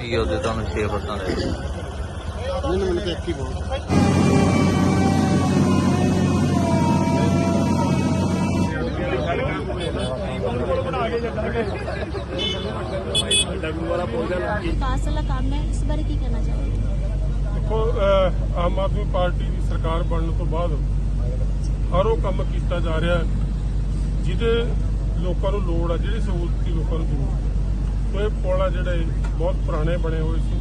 ਇਹ ਉਹਦੇ ਤੁਹਾਨੂੰ 6% ਦੇ ਨਹੀਂ ਮੈਨੂੰ ਤਾਂ ਇੱਕ ਹੀ ਬਹੁਤ विकास वाला काम है इस बारे की कहना चाहोगे ਦੇਖੋ ਅਹ, ਆਮ ਆਦਮੀ ਪਾਰਟੀ ਦੀ ਸਰਕਾਰ ਬਣਨ ਤੋਂ ਬਾਅਦ ਹਰ ਉਹ ਕੰਮ ਕੀਤਾ ਜਾ ਰਿਹਾ ਜਿਹਦੇ ਲੋਕਾਂ ਨੂੰ ਲੋੜ ਆ ਜਿਹੜੀ ਸਹੂਲਤ ਦੀ ਲੋਕਾਂ ਨੂੰ ਜ਼ਰੂਰਤ ਹੈ। ਇਹ ਪੁਲ ਆ ਜਿਹੜੇ ਬਹੁਤ ਪੁਰਾਣੇ ਬਣੇ ਹੋਏ ਸੀ।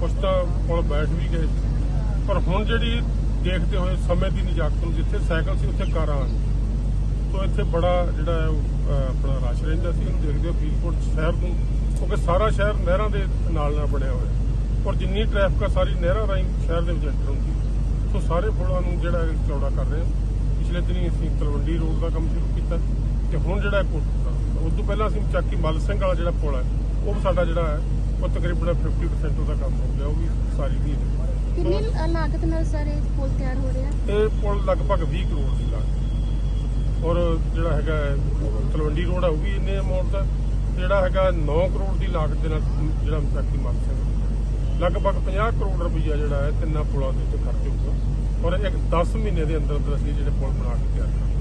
ਕੁਛ ਤਾਂ ਪੁਲ ਬੈਠ ਵੀ ਗਏ ਸੀ। ਪਰ ਹੁਣ ਜਿਹੜੀ ਦੇਖਦੇ ਹੋਏ ਸਮੇਂ ਦੀ ਨਿਜਾਕਤ ਨੂੰ ਜਿੱਥੇ ਸਾਈਕਲ ਸੀ ਉੱਥੇ ਕਾਰਾਂ ਆ ਗਈਆਂ। ਇੱਥੇ ਬੜਾ ਜਿਹੜਾ ਉਹ, ਆਪਣਾ ਰਸ਼ ਰਹਿੰਦਾ ਸੀ। ਉਹਨੂੰ ਦੇਖਦੇ ਹੋ ਫਰੀਦਕੋਟ ਸ਼ਹਿਰ ਨੂੰ ਕਿਉਂਕਿ ਸਾਰਾ ਸ਼ਹਿਰ ਨਹਿਰਾਂ ਦੇ ਨਾਲ ਨਾਲ ਬਣਿਆ ਹੋਇਆ ਔਰ ਜਿੰਨੀ ਟ੍ਰੈਫਿਕ ਆ ਸਾਰੀ ਨਹਿਰਾਂ ਰਾਹੀਂ ਸ਼ਹਿਰ ਦੇ ਵਿੱਚ ਐਂਟਰ ਹੁੰਦੀ ਸੋ ਸਾਰੇ ਪੁਲਾਂ ਨੂੰ ਜਿਹੜਾ ਚੌੜਾ ਕਰ ਰਹੇ ਹਾਂ ਪਿਛਲੇ ਦਿਨੀ ਅਸੀਂ ਤਲਵੰਡੀ ਰੋਡ ਦਾ ਕੰਮ ਸ਼ੁਰੂ ਕੀਤਾ ਤੇ ਹੁਣ ਜਿਹੜਾ ਪੁਲ ਉਸ ਤੋਂ ਪਹਿਲਾਂ ਅਸੀਂ ਚੱਕੀ ਮੱਲ ਸਿੰਘ ਵਾਲਾ ਜਿਹੜਾ ਪੁਲ ਹੈ ਉਹ ਸਾਡਾ ਜਿਹੜਾ ਹੈ ਉਹ ਤਕਰੀਬਨ 50% ਉਹਦਾ ਕੰਮ ਹੋ ਗਿਆ ਉਹ ਵੀ ਸਾਰੀ ਦੀ ਕਿੰਨੀ ਲਾਗਤ ਨਾਲ ਸਾਰੇ ਪੁਲ ਤਿਆਰ ਹੋ ਰਿਹਾ ਇਹ ਪੁਲ ਲਗਭਗ 20 ਕਰੋੜ ਦੀ ਲਾਗਤ ਔਰ ਜਿਹੜਾ ਹੈਗਾ ਤਲਵੰਡੀ ਰੋਡ ਆ ਉਹ ਵੀ ਇੰਨੇ ਅਮਾਉਂਟ ਦਾ ਜਿਹੜਾ ਹੈਗਾ 9 ਕਰੋੜ ਦੀ ਲਾਗਤ ਦੇ ਨਾਲ ਜਿਹੜਾ ਚੱਕੀ ਮੱਲ ਸਿੰਘ ਲਗਭਗ 50 ਕਰੋੜ ਰੁਪਈਆ ਜਿਹੜਾ ਹੈ ਤਿੰਨਾਂ ਪੁਲਾਂ ਦੇ ਉੱਤੇ ਖਰਚ ਹੋਊਗਾ। ਔਰ ਇੱਕ 10 ਮਹੀਨੇ ਦੇ ਅੰਦਰ ਅੰਦਰ ਅਸੀਂ ਜਿਹੜੇ ਪੁਲ ਬਣਾ ਕੇ ਤਿਆਰ ਕਰਾਂਗੇ।